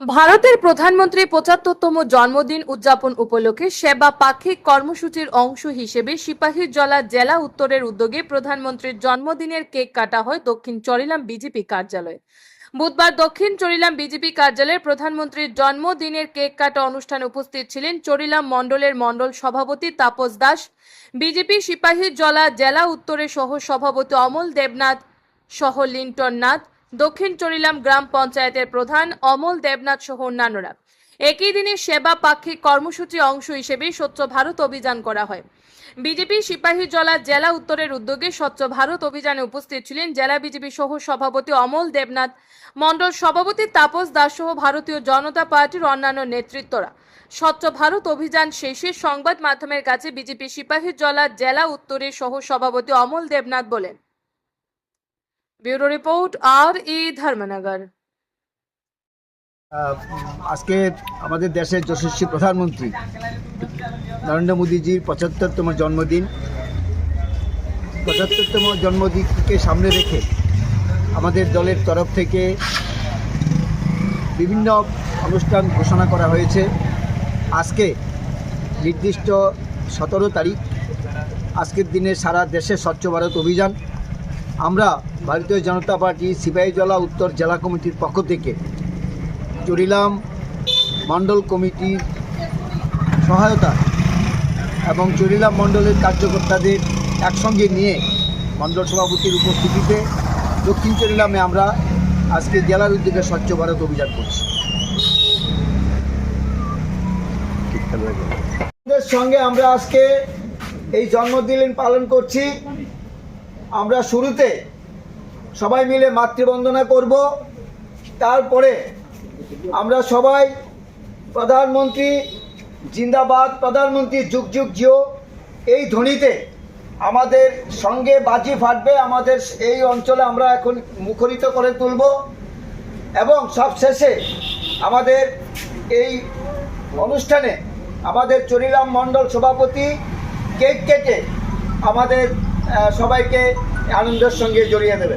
ভারতের প্রধানমন্ত্রী পঁচাত্তরতম জন্মদিন উদযাপন উপলক্ষে সেবা পাক্ষিক কর্মসূচির অংশ হিসেবে সিপাহীর জলা উত্তরের উদ্যোগে প্রধানমন্ত্রীর জন্মদিনের কেক কাটা হয় দক্ষিণ চরিলাম বিজেপি কার্যালয়ে। বুধবার দক্ষিণ চরিলাম বিজেপি কার্যালয়ে প্রধানমন্ত্রীর জন্মদিনের কেক কাটা অনুষ্ঠানে উপস্থিত ছিলেন চরিলাম মণ্ডলের মণ্ডল সভাপতি তাপস দাস, বিজেপি সিপাহীর জলা জেলা উত্তরের সহ সভাপতি অমল দেবনাথ সহ লিন্টন নাথ দক্ষিণ চরিলাম গ্রাম পঞ্চায়েতের প্রধান অমল দেবনাথ সহ অন্যান্যরা। একই দিনে সেবা পাক্ষিক কর্মসূচি অংশ হিসেবে স্বচ্ছ ভারত অভিযান করা হয়। বিজেপি সিপাহীজলা জেলা উত্তরের উদ্যোগে স্বচ্ছ ভারত অভিযানে উপস্থিত ছিলেন জেলা বিজেপি সহ সভাপতি অমল দেবনাথ, মণ্ডল সভাপতি তাপস দাস সহ ভারতীয় জনতা পার্টির অন্যান্য নেতৃত্বরা। স্বচ্ছ ভারত অভিযান শেষে সংবাদ মাধ্যমের কাছে বিজেপি সিপাহীজলা জেলা উত্তরের সহ সভাপতি অমল দেবনাথ বলেন ব্যুরো রিপোর্ট আর ই ধর্মনগর আজকে আমাদের দেশের যশস্বী প্রধানমন্ত্রী নরেন্দ্র মোদীজির পঁচাত্তরতম জন্মদিন। পঁচাত্তরতম জন্মদিনকে সামনে রেখে আমাদের দলের তরফ থেকে বিভিন্ন অনুষ্ঠান ঘোষণা করা হয়েছে। আজকে নির্দিষ্ট সতেরো তারিখ, আজকের দিনে সারা দেশে স্বচ্ছ ভারত অভিযান। আমরা ভারতীয় জনতা পার্টি সিপাহীজলা উত্তর জেলা কমিটির পক্ষ থেকে চরিলাম মণ্ডল কমিটির সহায়তা এবং চরিলাম মণ্ডলের কার্যকর্তাদের একসঙ্গে নিয়ে মণ্ডল সভাপতির উপস্থিতিতে দক্ষিণ চরিলামে আমরা আজকে জেলার উদ্যোগে স্বচ্ছ ভারত অভিযান করছি। সঙ্গে আমরা আজকে এই জন্মদিন পালন করছি। আমরা শুরুতে সবাই মিলে মাতৃবন্দনা করব। তারপরে আমরা সবাই প্রধানমন্ত্রী জিন্দাবাদ, প্রধানমন্ত্রী যুগ যুগ জিও, এই ধ্বনিতে আমাদের সঙ্গে বাজি ফাটবে, আমাদের এই অঞ্চলে আমরা এখন মুখরিত করে তুলব। এবং সবশেষে আমাদের এই অনুষ্ঠানে আমাদের চরিরাম মণ্ডল সভাপতি কেক কেটে আমাদের সবাইকে আনন্দের সঙ্গে জড়িয়ে দেবে